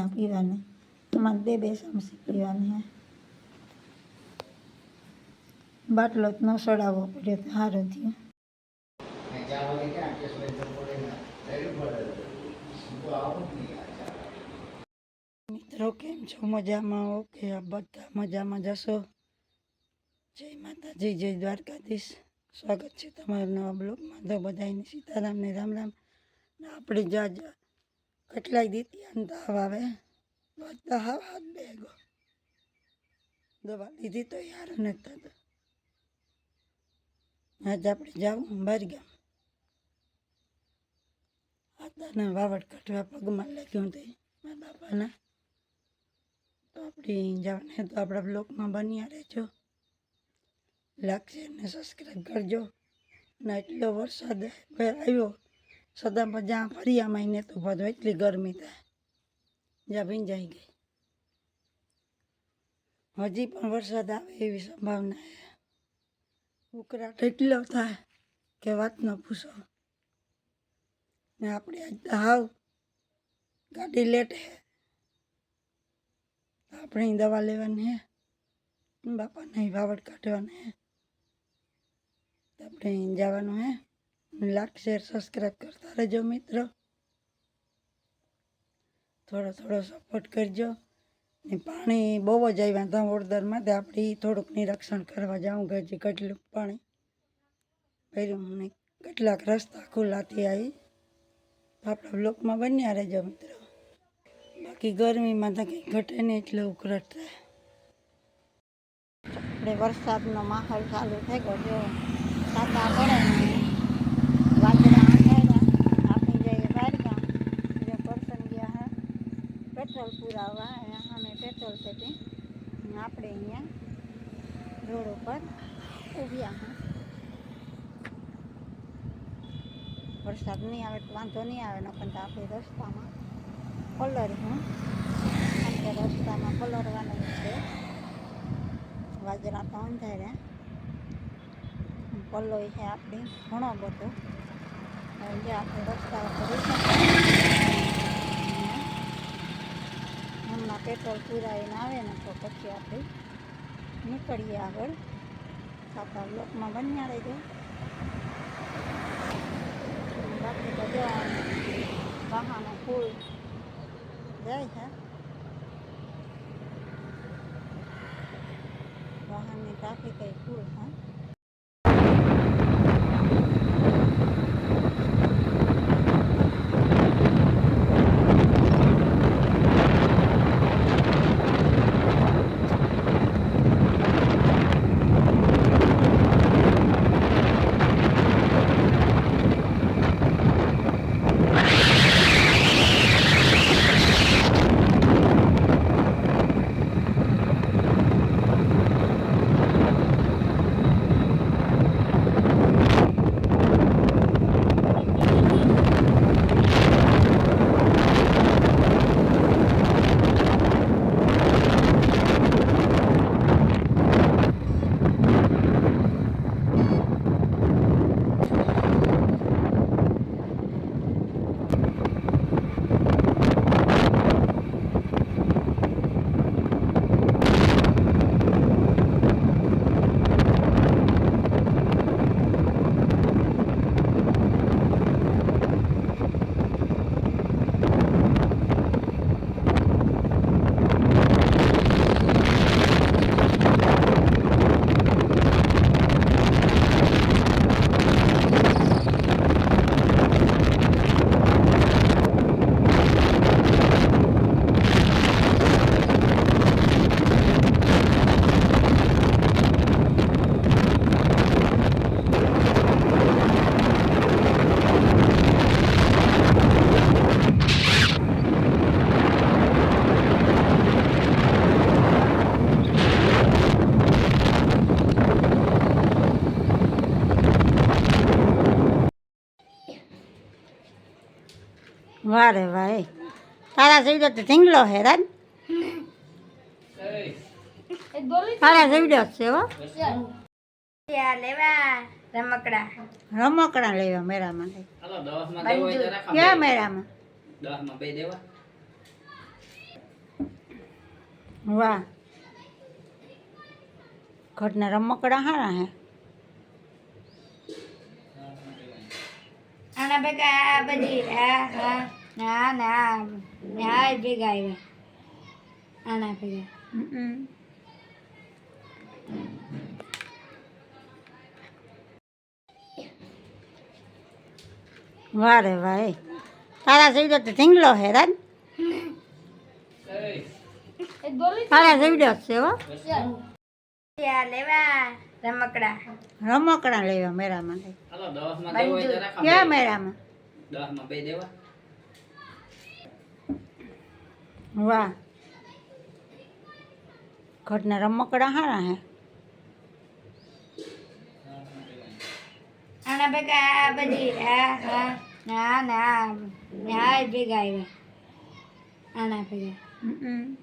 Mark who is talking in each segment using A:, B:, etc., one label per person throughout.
A: ના પીવાની તમારે બે બે ચમચી પીવાની બાટલો જ ન સડાવવો પડે તો સારું થયું મિત્રો કેમ છો મજામાં ઓકે બધા મજામાં જશો જય માતાજી જય દ્વારકાધીશ સ્વાગત છે તમારા નવા બ્લોગમાં તો બધાને સીતારામને રામ રામ આપણે જા કેટલાય દીધી અંતાવ આવે? બધા હાવ હાથ બેગો દવા લીધી તો યાર નથી થતો આજ આપણે જાવું બારગામ હાથાના વાવડ કાઢવા પગમાં લાગ્યું તે મારા બાપાના. તો આપણે જવાને તો આપણા બ્લોગમાં બન્યા રહેજો. લાગશે ને સબસ્ક્રાઈબ કરજો. ને એટલો વરસાદ આવ્યો સદામાં જ્યાં ફરિયા મહિને તો બધું એટલી ગરમી થાય. જ્યાં ભીંજાઈ ગઈ. હજી પણ વરસાદ આવે એવી સંભાવના છે. ઉકળાટ એટલો થાય કે વાત ન પૂછો. ને આપણે આજ હાવ ગાડી લેટ હે. આપણે દવા લેવાની હે. બાપાને વાવડ કાઢવાની હે. આપણે જવાનું હે. લાખ શેર સબસ્ક્રાઈબ કરતા રહેજો મિત્રો. થોડો થોડો સપોર્ટ કરજો. ને પાણી બહુ જ આવ્યા હતા ઓળદરમાં તે આપણે થોડુંક નિરીક્ષણ કરવા જાઉં હજી કેટલું પાણી પહેલું મને કેટલાક રસ્તા ખુલ્લાથી આવી આપણા બ્લોકમાં બન્યા રહેજો મિત્રો. બાકી ગરમીમાં તો કંઈ ઘટે નહીં એટલે ઉકળટ થાય. આપણે વરસાદનો માહોલ ચાલુ થઈ ગયો જો સાતા પડે ને વાદળા અંધાર્યા આપણે જઈએ બહારગામ જે પર્સન ગયા હા પેટ્રોલ પુરાવા અમે પેટ્રોલ પેટી. આપણે અહીંયા રોડ ઉપર ઊભ્યા હા. વરસાદ નહીં આવે તો વાંધો નહીં આવે, નકર તો આપણે રસ્તામાં પલર હું. કે રસ્તામાં પલરવાનું છે. વાજરા તો અંધારે. પલ્લો છે આપણી ઘણો બધો. જે આપણે રસ્તા ઉપર હમણાં પેટ્રોલ પુરાવીને આવે ને તો પછી આપણે નીકળીએ આગળ. સાતા લોકમાં બન્યા રહેજો. બાકી આમ વાહનો ફૂલ જાય છે. વાહનની ટ્રાફિક ફૂલ છે. વાહ રે ભાઈ તારા જેવડો તો ઢીંગલો હે રાજ તારા જેવડો જ છે હો
B: લેવા રમકડા
A: રમકડા લેવા મેળા માટે
C: હાલો દસમાં દેવો હોય તો રાખો
A: ક્યાં મેળામાં
C: દસમાં બે દેવા
A: વાહ ઘરના રમકડા હારા હે
B: ભેગા આ બધી આ હા ના ના આ ભેગા આવ્યા આના ભેગા
A: હમ. વાહ રે વાહ એ. તારા જેવડો તો ઢીંગલો હે રાજ તારા જેવડો જ છે હો
B: આ લેવા રમકડા.
A: રમકડા લેવા મેળામાં. ક્યાં. મેળામાં?
C: દસમાં બે દેવા.
A: વાહ. ઘરના રમકડા હારા હે.
B: આના ભેગા આ બધી આ હા ના ના આ ભેગા આવ્યા આના ભેગા.
A: હમ.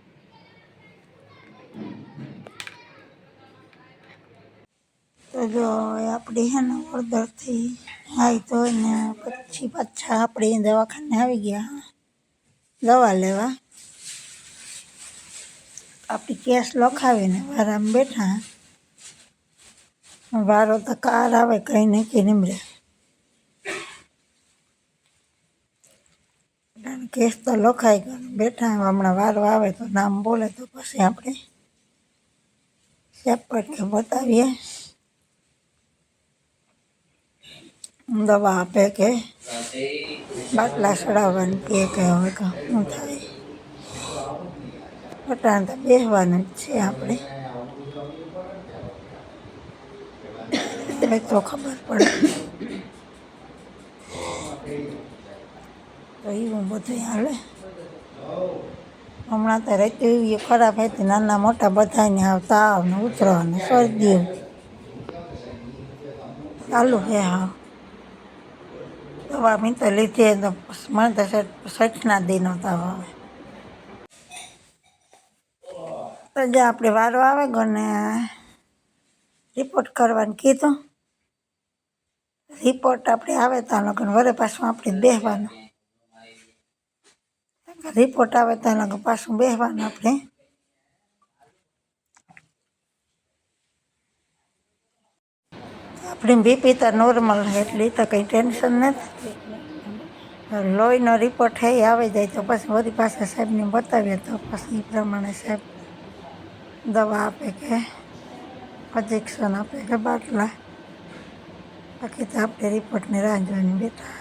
A: તો જો આપણે હે ને ઓર્ડરથી આવી તો ને પછી પાછા આપણે દવાખાને આવી ગયા. દવા લેવા. આપણી કેસ લખાવીને વારામાં બેઠા. વારો તો કાર આવે, કંઈ નહીં કે નીમરે કેસ તો લખાઈ ગયો બેઠા, હમણાં વારો આવે તો નામ બોલે તો પછી આપણે સેપરેટ બતાવીએ. દવા આપે કે બાટલા ચડાવવાનું કે કે હવે શું થાય. પટાણ તો બેસવાનું જ છે આપણે. એટલે તો ખબર પડે. તો એવું બધું હાલે. હમણાં તો રહેતી એવી ખરાબ હતી, નાના મોટા બધાને આવ તાવ ને ઉતરો ને શરદી ચાલુ છે હાવ દવા મેં તો લીધી તો મને તો સઠના દિનો તાવ આવે. તો જે આપણે વારો આવે ગયો ને રિપોર્ટ કરવાનું કીધું. રિપોર્ટ આપણે આવે ત્યાં લગન વરે પાછું આપણે બેસવાનું રિપોર્ટ આવે ત્યાં લગન પાછું બેસવાનું આપણે. આપણે બીપી તો નોર્મલ એટલે તો કંઈ ટેન્શન નથી. લોહીનો રિપોર્ટ થઈ આવી જાય તો પછી વળી પાસે સાહેબને બતાવીએ તો પછી એ પ્રમાણે સાહેબ દવા આપે કે ઇન્જેક્શન આપે કે બાટલા. બાકી તો આપણે રિપોર્ટની રાહ જોઈને બેઠા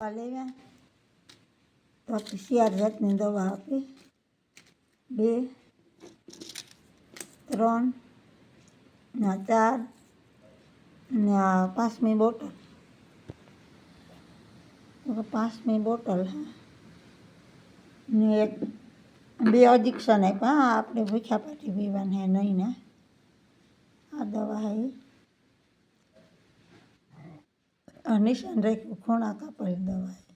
A: દવા લેવા તો આપણે ચાર જાતની દવા આપી. બે, ત્રણ, ને આ ચાર, ને આ પાંચમી બોટલ. પાંચમી બોટલ ને એક, બે અડિક્શન આપ્યા. આપણે ભૂખ્યા પાટી પીવાને હે, નહીં ને. આ દવા હે. નિશાન રાખ્યું, ખૂણા કાપડ દવા છે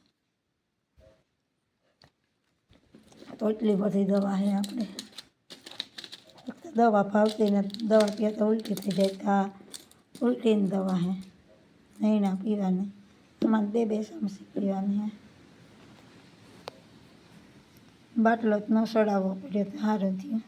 A: તો એટલી બધી દવા છે આપણે. ફક્ત દવા ભાવતી ને દવા પીએ તો ઉલટી થઈ જાય. તો આ ઉલટીની દવા છે નહીં ના પીવાની. આમાં બે બે ચમચી પીવાની છે બાટલો ન સડાવવો પડે તો સારું થયું.